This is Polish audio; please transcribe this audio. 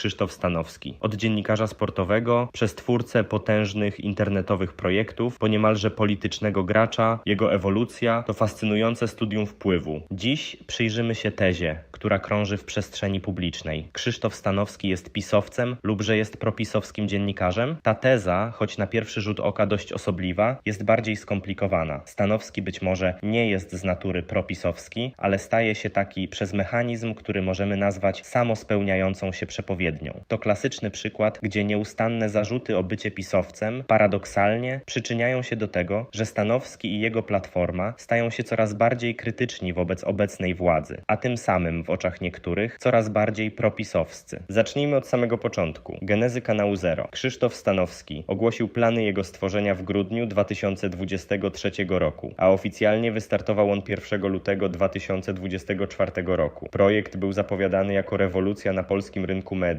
Krzysztof Stanowski. Od dziennikarza sportowego, przez twórcę potężnych internetowych projektów, po niemalże politycznego gracza, jego ewolucja to fascynujące studium wpływu. Dziś przyjrzymy się tezie, która krąży w przestrzeni publicznej. Krzysztof Stanowski jest pisowcem lub że jest propisowskim dziennikarzem? Ta teza, choć na pierwszy rzut oka dość osobliwa, jest bardziej skomplikowana. Stanowski być może nie jest z natury propisowski, ale staje się taki przez mechanizm, który możemy nazwać samospełniającą się przepowiednią. To klasyczny przykład, gdzie nieustanne zarzuty o bycie pisowcem paradoksalnie przyczyniają się do tego, że Stanowski i jego platforma stają się coraz bardziej krytyczni wobec obecnej władzy, a tym samym w oczach niektórych coraz bardziej propisowscy. Zacznijmy od samego początku. Genezy kanału Zero. Krzysztof Stanowski ogłosił plany jego stworzenia w grudniu 2023 roku, a oficjalnie wystartował on 1 lutego 2024 roku. Projekt był zapowiadany jako rewolucja na polskim rynku mediów.